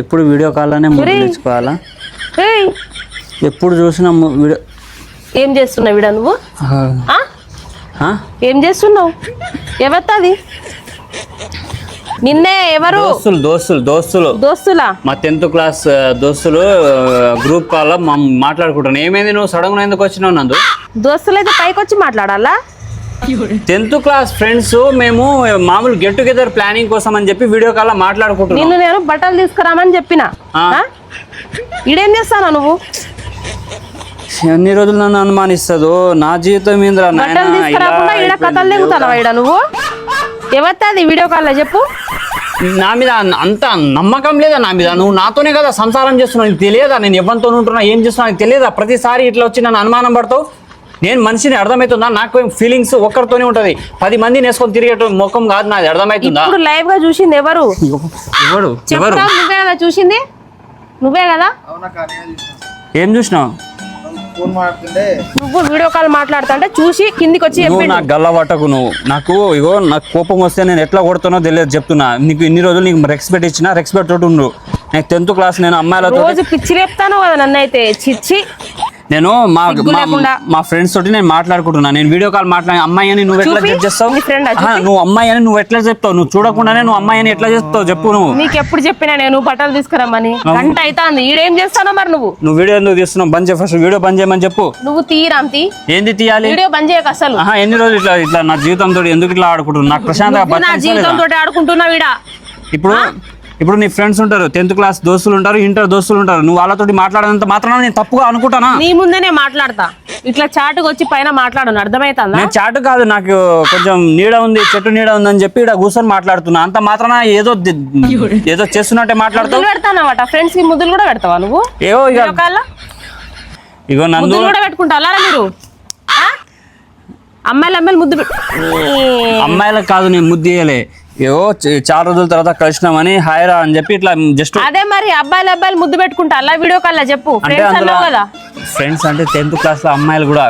ఎప్పుడు వీడియో కాల్లోనే ముద్దు తెచ్చుకోవాలా ఎప్పుడు చూసినా వీడియో ఏం చేస్తున్నావు విడా నువ్వు? ఏం చేస్తున్నావు? ఎవత్తది నిన్నే ఎవరు? దోస్తులు దోస్తులు దోస్తులు. దోస్తులా? మా టెన్త్ క్లాస్ దోస్తులు గ్రూప్ కాల్ మా మాట్లాడుకుంటాను ఏమైంది నువ్వు సడన్గా ఎందుకు వచ్చినావు నందు? దోస్తులు అయితే పైకి వచ్చి మాట్లాడాలా? టెన్త్ క్లాస్ ఫ్రెండ్స్ మేము మామూలు గెట్ టుగెదర్ ప్లానింగ్ కోసం అని చెప్పి వీడియో కాల్ మాట్లాడుకుంటున్నాం. నిన్ను నేను బట్టలు తీసుకురామని చెప్పిన? ఈడేం చేస్తాను నువ్వు? ఎన్ని రోజులు నన్ను అనుమానిస్తుందో? నా జీవితం ఈడ కథలు ఈడ నువ్వు? ఎవత్తది వీడియో కాల్లో చెప్పు. నా మీద అంత నమ్మకం లేదా నా మీద? నువ్వు నాతోనే కదా సంసారం చేస్తున్నావు. నీకు తెలియదా? నేను ఎవరితో ఉంటున్నా ఏం చేస్తున్నా? నీకు తెలియదా? ప్రతిసారి ఇట్లా వచ్చి నన్ను అనుమానం పడతావు? నేను మనిషిని అర్థమవుతుందా నాకు ఫీలింగ్స్ ఒక్కరితోనే ఉంటది. పది మందిని వేసుకొని తిరిగేట ముఖం కాదు నాది. అర్థమవుతుందా ఇప్పుడు లైవ్గా చూసింది ఎవరు? ఎవరు? ఎవరు? చెప్పురా నువ్వే కదా చూసింది? నువ్వే కదా. ఏం చూసినావు? నువ్వు వీడియో కాల్ మాట్లాడుతుంటే చూసి కిందికి వచ్చి. నాకు గల్ల పట్టకు నువ్వు. నాకు ఇగో నాకు కోపం వస్తే నేను ఎట్లా కొడుతానో తెలియదు చెప్తున్నా. నీకు ఇన్ని రోజులు నీకు రెస్పెక్ట్ ఇచ్చిన రెస్పెక్ట్ తోటి ఉండు. నాకు టెన్త్ క్లాస్ నేను అమ్మాయిలతో రోజు పిచ్చి లేపుతాను కదా నన్ను అయితే చిచ్చి. నేను మా మా- ఫ్రెండ్స్ తోటి నేను మాట్లాడుకుంటున్నా. నేను వీడియో కాల్ మాట్లాడి అమ్మాయి అని నువ్వు ఎట్లా. జడ్జ్ చేస్తావు? నువ్వు అమ్మాయి అని నువ్వు ఎట్లా చెప్తావు? నువ్వు చూడకుండానే నువ్వు అమ్మాయి అని ఎట్లా చెప్తావు? చెప్పు నువ్వు. నీకు ఎప్పుడు చెప్పినా నేను బట్టలు తీసుకురమ్మని. గంట అవుతాంది ఈడేం చేస్తానో మరి నువ్వు? నువ్వు వీడియో ఎందుకు తీస్తున్నావు? బంద్ చేయ ఫస్ట్ వీడియో బంద్ చేయమని చెప్పు. నువ్వు తీరాంతి ఏంది తీయాలి? వీడియో బంద్ చేయక అసలు. ఎన్ని రోజులు ఇట్లా ఇట్లా నా జీవితంతో ఎందుకు ఇట్లా ఆడుకుంటున్నావు? నాకు ప్రశాంతంగా నా? జీవితం తోటి ఆడుకుంటున్నావు ఈడ. ఇప్పుడు ఇప్పుడు నీ ఫ్రెండ్స్ ఉంటారు టెన్త్ క్లాస్ దోస్తులు ఉంటారు ఇంటర్ దోస్తులు ఉంటారు. నువ్వు వాళ్ళతోటి మాట్లాడినంత మాత్రాన నేను తప్పుగా అనుకుంటానా? నీ ముందేనే మాట్లాడతా. ఇట్లా చాటుకు వచ్చి పైన మాట్లాడను అర్థమైతుందా? నేను చాటు కాదు నాకు కొంచెం నీడ ఉంది చెట్టు నీడ ఉంది అని చెప్పి ఇక్కడ కూర్చొని మాట్లాడుతున్నా. అంత మాత్రాన ఏదో ఏదో చేస్తున్నట్టే మాట్లాడుతావు? ముద్దులు పెడతానమాట. ఫ్రెండ్స్కి ముద్దులు కూడా పెడతావా నువ్వు? ఏవో ఇక ఇగో ముద్దులు కూడా పెట్టుకుంటా అలారా మీరు? అమ్మాయిలు అమ్మాయిలు ముద్దు పెట్టు అమ్మాయిలకు కాదు నేను ముద్దు చేయలే ఏవో చాలా రోజుల తర్వాత కలిసినామని హాయరా అని చెప్పి ఇట్లా జస్ట్ అదే మరి అబ్బాయిలు అబ్బాయిలు ముద్దు పెట్టుకుంటా అలా వీడియో కాల్లో చెప్పు. ఫ్రెండ్స్ అంటే టెన్త్ క్లాస్లో అమ్మాయిలు కూడా